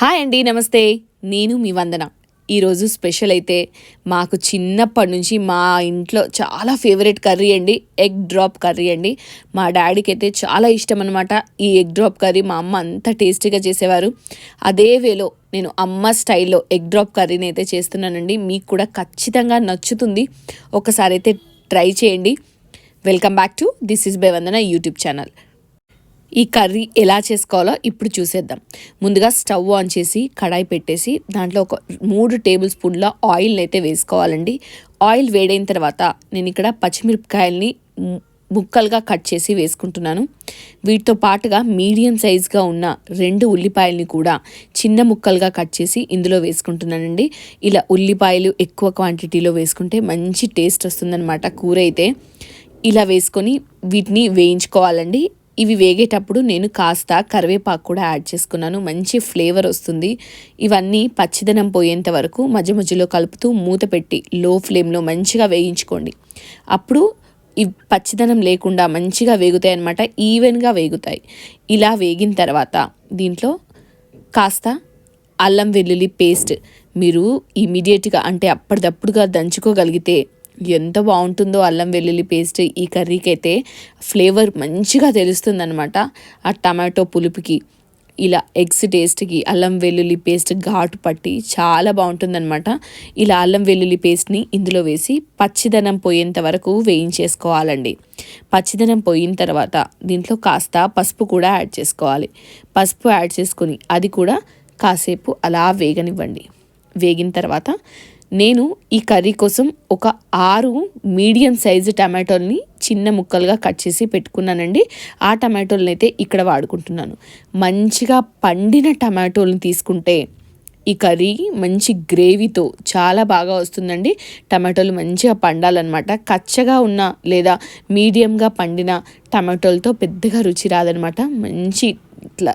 Hi అండి నమస్తే. నేను మీ వందన. ఈరోజు స్పెషల్ అయితే మాకు చిన్నప్పటి నుంచి మా ఇంట్లో చాలా ఫేవరెట్ కర్రీ అండి ఎగ్ డ్రాప్ కర్రీ అండి. మా డాడీకి అయితే చాలా ఇష్టం అనమాట ఈ ఎగ్ డ్రాప్ కర్రీ మా అమ్మ అంత టేస్టీగా చేసేవారు. అదే వేలో నేను అమ్మ స్టైల్లో ఎగ్ డ్రాప్ కర్రీని అయితే చేస్తున్నానండి. మీకు కూడా ఖచ్చితంగా నచ్చుతుంది. ఒకసారి అయితే ట్రై చేయండి. Welcome back to this is by Vandana YouTube channel. ఈ కర్రీ ఎలా చేసుకోవాలో ఇప్పుడు చూసేద్దాం. ముందుగా స్టవ్ ఆన్ చేసి కడాయి పెట్టేసి దాంట్లో ఒక మూడు టేబుల్ స్పూన్ల ఆయిల్ని అయితే వేసుకోవాలండి. ఆయిల్ వేడైన తర్వాత నేను ఇక్కడ పచ్చిమిరపకాయల్ని ముక్కలుగా కట్ చేసి వేసుకుంటున్నాను. వీటితో పాటుగా మీడియం సైజ్గా ఉన్న రెండు ఉల్లిపాయల్ని కూడా చిన్న ముక్కలుగా కట్ చేసి ఇందులో వేసుకుంటున్నానండి. ఇలా ఉల్లిపాయలు ఎక్కువ క్వాంటిటీలో వేసుకుంటే మంచి టేస్ట్ వస్తుందన్నమాట కూర అయితే. ఇలా వేసుకొని వీటిని వేయించుకోవాలండి. ఇవి వేగేటప్పుడు నేను కాస్త కరివేపాకు కూడా యాడ్ చేసుకున్నాను. మంచి ఫ్లేవర్ వస్తుంది. ఇవన్నీ పచ్చిదనం పోయేంత వరకు మధ్య మధ్యలో కలుపుతూ మూత పెట్టి లో ఫ్లేమ్లో మంచిగా వేయించుకోండి. అప్పుడు ఈ పచ్చిదనం లేకుండా మంచిగా వేగుతాయి అన్నమాట. ఈవెన్గా వేగుతాయి. ఇలా వేగిన తర్వాత దీంట్లో కాస్త అల్లం వెల్లుల్లి పేస్ట్ మీరు ఇమీడియట్గా అంటే అప్పటిదప్పుడుగా దంచుకోగలిగితే ఎంత బాగుంటుందో అల్లం వెల్లుల్లి పేస్ట్ ఈ కర్రీకి అయితే ఫ్లేవర్ మంచిగా తెలుస్తుంది అనమాట ఆ టమాటో పులుపుకి ఇలా ఎగ్స్ టేస్ట్కి అల్లం వెల్లుల్లి పేస్ట్ ఘాటు పట్టి చాలా బాగుంటుందన్నమాట. ఇలా అల్లం వెల్లుల్లి పేస్ట్ని ఇందులో వేసి పచ్చిదనం పోయేంత వరకు వేయించేసుకోవాలండి. పచ్చిదనం పోయిన తర్వాత దీంట్లో కాస్త పసుపు కూడా యాడ్ చేసుకోవాలి. పసుపు యాడ్ చేసుకొని అది కూడా కాసేపు అలా వేగనివ్వండి. వేగిన తర్వాత నేను ఈ కర్రీ కోసం ఒక ఆరు మీడియం సైజు టమాటోల్ని చిన్న ముక్కలుగా కట్ చేసి పెట్టుకున్నానండి. ఆ టమాటోల్ని అయితే ఇక్కడ వాడుకుంటున్నాను. మంచిగా పండిన టమాటోల్ని తీసుకుంటే ఈ కర్రీ మంచి గ్రేవీతో చాలా బాగా వస్తుందండి. టమాటోలు మంచిగా పండాలన్నమాట. కచ్చగా ఉన్న లేదా మీడియంగా పండిన టమాటోలతో పెద్దగా రుచి రాదనమాట మంచి ఇట్లా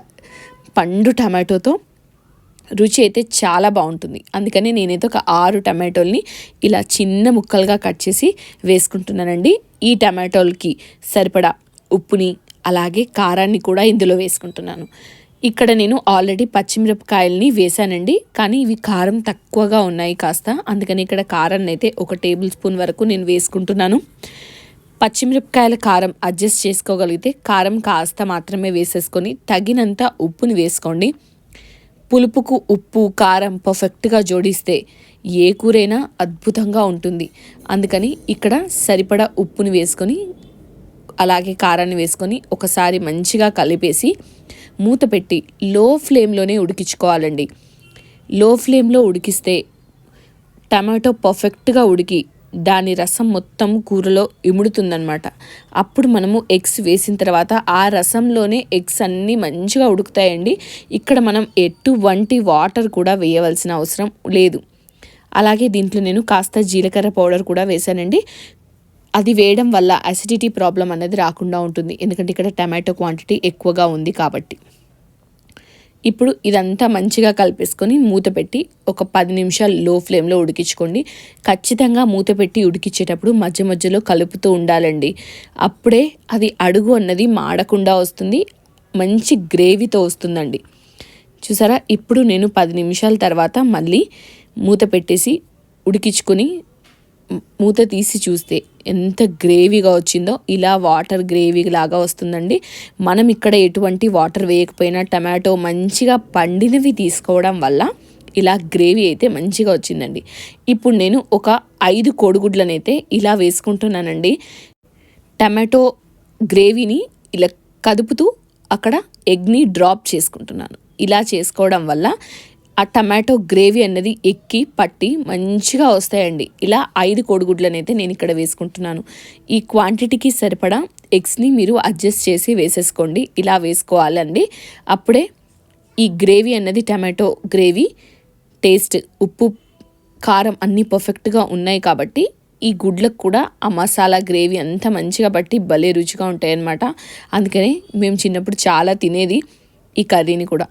పండు టమాటోతో రుచి అయితే చాలా బాగుంటుంది. అందుకని నేనైతే ఒక ఆరు టమాటోల్ని ఇలా చిన్న ముక్కలుగా కట్ చేసి వేసుకుంటున్నానండి. ఈ టమాటోలకి సరిపడా ఉప్పుని అలాగే కారాన్ని కూడా ఇందులో వేసుకుంటున్నాను. ఇక్కడ నేను ఆల్రెడీ పచ్చిమిరపకాయలని వేసానండి. కానీ ఇవి కారం తక్కువగా ఉన్నాయి కాస్త. అందుకని ఇక్కడ కారాన్ని అయితే ఒక టేబుల్ స్పూన్ వరకు నేను వేసుకుంటున్నాను. పచ్చిమిరపకాయల కారం అడ్జస్ట్ చేసుకోగలిగితే కారం కాస్త మాత్రమే వేసేసుకొని తగినంత ఉప్పుని వేసుకోండి. పులుపుకు ఉప్పు కారం పర్ఫెక్ట్గా జోడిస్తే ఏ కూరైనా అద్భుతంగా ఉంటుంది. అందుకని ఇక్కడ సరిపడా ఉప్పుని వేసుకొని అలాగే కారాన్ని వేసుకొని ఒకసారి మంచిగా కలిపేసి మూత పెట్టి లో ఫ్లేమ్లోనే ఉడికించుకోవాలండి. లో ఫ్లేమ్లో ఉడికిస్తే టమాటో పర్ఫెక్ట్గా ఉడికి దాని రసం మొత్తం కూరలో ఇముడుతుందనమాట అప్పుడు మనము ఎగ్స్ వేసిన తర్వాత ఆ రసంలోనే ఎగ్స్ అన్నీ మంచిగా ఉడుకుతాయండి. ఇక్కడ మనం ఎటువంటి వాటర్ కూడా వేయవలసిన అవసరం లేదు. అలాగే దీంట్లో నేను కాస్త జీలకర్ర పౌడర్ కూడా వేశానండి. అది వేయడం వల్ల అసిడిటీ ప్రాబ్లం అనేది రాకుండా ఉంటుంది. ఎందుకంటే ఇక్కడ టమాటో క్వాంటిటీ ఎక్కువగా ఉంది కాబట్టి. ఇప్పుడు ఇదంతా మంచిగా కలిపేసుకొని మూత పెట్టి ఒక పది నిమిషాలు లో ఫ్లేమ్లో ఉడికించుకోండి. ఖచ్చితంగా మూత పెట్టి ఉడికించేటప్పుడు మధ్య మధ్యలో కలుపుతూ ఉండాలండి. అప్పుడే అది అడుగు అన్నది మాడకుండా వస్తుంది. మంచి గ్రేవీతో వస్తుందండి. చూసారా? ఇప్పుడు నేను పది నిమిషాల తర్వాత మళ్ళీ మూత పెట్టేసి ఉడికించుకొని మూత తీసి చూస్తే ఎంత గ్రేవీగా వచ్చిందో ఇలా వాటర్ గ్రేవీ లాగా వస్తుందండి. మనం ఇక్కడ ఎటువంటి వాటర్ వేయకపోయినా టమాటో మంచిగా పండినవి తీసుకోవడం వల్ల ఇలా గ్రేవీ అయితే మంచిగా వచ్చిందండి. ఇప్పుడు నేను ఒక ఐదు కోడిగుడ్లనైతే ఇలా వేసుకుంటున్నానండి. టమాటో గ్రేవీని ఇలా కదుపుతూ అక్కడ ఎగ్ని డ్రాప్ చేసుకుంటున్నాను. ఇలా చేసుకోవడం వల్ల ఆ టమాటో గ్రేవీ అన్నది ఎక్కి పట్టి మంచిగా వస్తాయండి. ఇలా ఐదు కోడిగుడ్లను అయితే నేను ఇక్కడ వేసుకుంటున్నాను. ఈ క్వాంటిటీకి సరిపడా ఎగ్స్ని మీరు అడ్జస్ట్ చేసి వేసేసుకోండి. ఇలా వేసుకోవాలండి. అప్పుడే ఈ గ్రేవీ అన్నది టమాటో గ్రేవీ టేస్ట్ ఉప్పు కారం అన్నీ పర్ఫెక్ట్గా ఉన్నాయి కాబట్టి ఈ గుడ్లకు కూడా ఆ మసాలా గ్రేవీ అంతా మంచిగా బట్టి భలే రుచిగా ఉంటాయి అన్నమాట మేము చిన్నప్పుడు చాలా తినేది ఈ కర్రీని కూడా.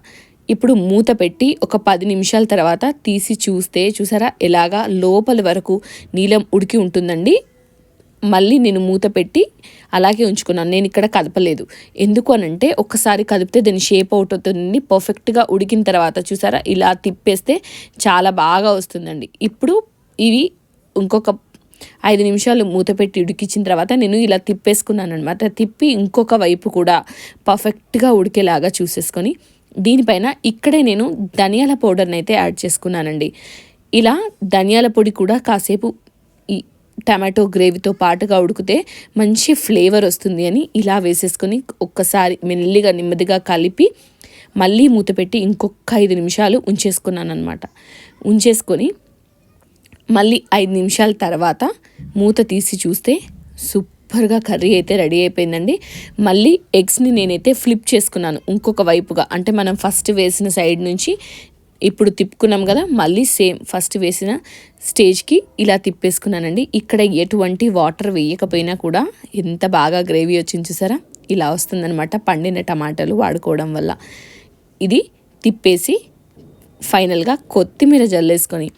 ఇప్పుడు మూత పెట్టి ఒక పది నిమిషాల తర్వాత తీసి చూస్తే చూసారా? ఎలాగా లోపల వరకు నీలం ఉడికి ఉంటుందండి. మళ్ళీ నేను మూత పెట్టి అలాగే ఉంచుకున్నాను. నేను ఇక్కడ కదపలేదు. ఎందుకు అనంటే ఒక్కసారి కదిపితే దాని షేప్ అవుట్ అవుతుంది. పర్ఫెక్ట్గా ఉడికిన తర్వాత చూసారా? ఇలా తిప్పేస్తే చాలా బాగా వస్తుందండి. ఇప్పుడు ఇవి ఇంకొక ఐదు నిమిషాలు మూత పెట్టి ఉడికించిన తర్వాత నేను ఇలా తిప్పేసుకున్నాను అనమాట తిప్పి ఇంకొక వైపు కూడా పర్ఫెక్ట్గా ఉడికేలాగా చూసేసుకొని దీనిపైన ఇక్కడే నేను ధనియాల పౌడర్ని అయితే యాడ్ చేసుకున్నానండి. ఇలా ధనియాల పొడి కూడా కాసేపు ఈ టమాటో గ్రేవీతో పాటుగా ఉడికితే మంచి ఫ్లేవర్ వస్తుంది అని ఇలా వేసేసుకొని ఒక్కసారి మెల్లిగా నెమ్మదిగా కలిపి మళ్ళీ మూత పెట్టి ఇంకొక ఐదు నిమిషాలు ఉంచేసుకున్నాను అనమాట ఉంచేసుకొని మళ్ళీ ఐదు నిమిషాల తర్వాత మూత తీసి చూస్తే సూపర్గా కర్రీ అయితే రెడీ అయిపోయిందండి. మళ్ళీ ఎగ్స్ని నేనైతే ఫ్లిప్ చేసుకున్నాను ఇంకొక వైపుగా. అంటే మనం ఫస్ట్ వేసిన సైడ్ నుంచి ఇప్పుడు తిప్పుకున్నాం కదా మళ్ళీ సేమ్ ఫస్ట్ వేసిన స్టేజ్కి ఇలా తిప్పేసుకున్నానండి. ఇక్కడ ఎటువంటి వాటర్ వేయకపోయినా కూడా ఎంత బాగా గ్రేవీ వచ్చింది చూసారా? ఇలా వస్తుందనమాట పండిన టమాటాలు వాడుకోవడం వల్ల. ఇది తిప్పేసి ఫైనల్గా కొత్తిమీర జల్లేసుకొని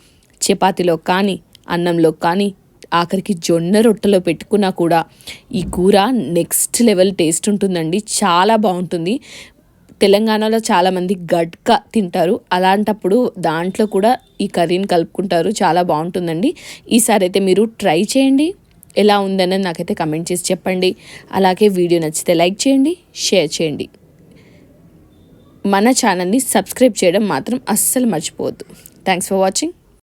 చపాతీలో కానీ అన్నంలో కానీ ఆఖరికి జొన్న రొట్టెలో పెట్టుకున్నా కూడా ఈ కూర నెక్స్ట్ లెవెల్ టేస్ట్ ఉంటుందండి. చాలా బాగుంటుంది. తెలంగాణలో చాలామంది గడ్క తింటారు. అలాంటప్పుడు దాంట్లో కూడా ఈ కర్రీని కలుపుకుంటారు. చాలా బాగుంటుందండి. ఈసారి అయితే మీరు ట్రై చేయండి. ఎలా ఉందన్నది నాకైతే కమెంట్ చేసి చెప్పండి. అలాగే వీడియో నచ్చితే లైక్ చేయండి షేర్ చేయండి. మన ఛానల్ని సబ్స్క్రైబ్ చేయడం మాత్రం అస్సలు మర్చిపోవద్దు. Thanks for watching